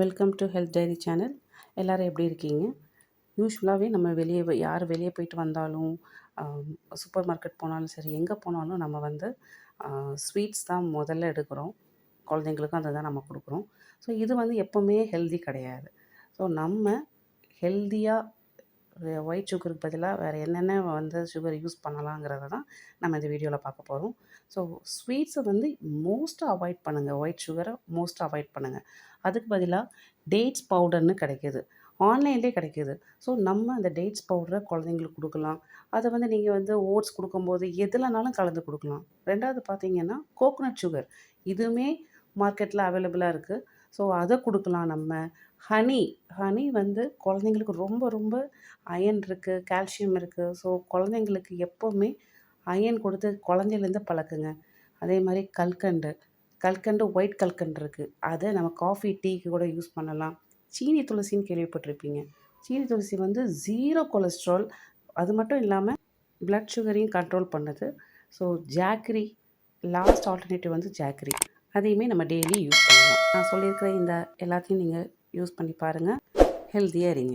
Welcome to health diary channel எல்லோரும் எப்படி இருக்கீங்க? யூஸ்வலாகவே நம்ம வெளியே யார் வெளியே போயிட்டு வந்தாலும் சூப்பர் மார்க்கெட் போனாலும் சரி எங்கே போனாலும் நம்ம வந்து ஸ்வீட்ஸ் தான் முதல்ல எடுக்கிறோம். குழந்தைங்களுக்கும் அதை தான் நம்ம கொடுக்குறோம். ஸோ இது வந்து எப்போவுமே ஹெல்தி கிடையாது. ஸோ நம்ம ஹெல்த்தியாக ஒயிட் சுகருக்கு பதிலாக வேறு என்னென்ன வந்து சுகர் யூஸ் பண்ணலாங்கிறத தான் நம்ம இந்த வீடியோவில் பார்க்க போகிறோம் ஸோ ஸ்வீட்ஸை வந்து மோஸ்ட்டாக அவாய்ட் பண்ணுங்கள் ஒயிட் சுகரை மோஸ்ட்டாக அவாய்ட் பண்ணுங்கள் அதுக்கு பதிலாக டேட்ஸ் பவுடர்னு கிடைக்கிது. ஆன்லைன்லேயே கிடைக்கிது. ஸோ நம்ம அந்த டேட்ஸ் பவுடரை குழந்தைங்களுக்கு கொடுக்கலாம். அதை வந்து நீங்கள் வந்து ஓட்ஸ் கொடுக்கும்போது எதுலனாலும் கலந்து கொடுக்கலாம். ரெண்டாவது பார்த்தீங்கன்னா கோகோனட் சுகர் இதுவுமே மார்க்கெட்டில் அவைலபிளாக இருக்குது ஸோ அதை கொடுக்கலாம் நம்ம. ஹனி ஹனி வந்து குழந்தைங்களுக்கு ரொம்ப ரொம்ப அயன் இருக்குது கால்சியம் இருக்குது ஸோ குழந்தைங்களுக்கு எப்போவுமே அயன் கொடுத்து குழந்தையிலேருந்து பழக்குங்க. அதே மாதிரி கல்கண்டு. கல்கண்டு ஒயிட் கல்கண்டு இருக்குது அதை நம்ம காஃபி டீக்கு கூட யூஸ் பண்ணலாம். சீனி துளசின்னு கேள்விப்பட்டிருப்பீங்க. சீனி துளசி வந்து ஜீரோ கொலஸ்ட்ரால் அது மட்டும் இல்லாமல் பிளட் சுகரையும் கண்ட்ரோல் பண்ணுது. ஸோ ஜாக்ரி லாஸ்ட் ஆல்டர்னேட்டிவ் வந்து ஜாக்ரி அதையுமே நம்ம டெய்லி யூஸ் பண்ணலாம் நான் சொல்லியிருக்கிற இந்த எல்லாத்தையும் நீங்கள் யூஸ் பண்ணி பாருங்கள் ஹெல்த்தியாக இருங்க.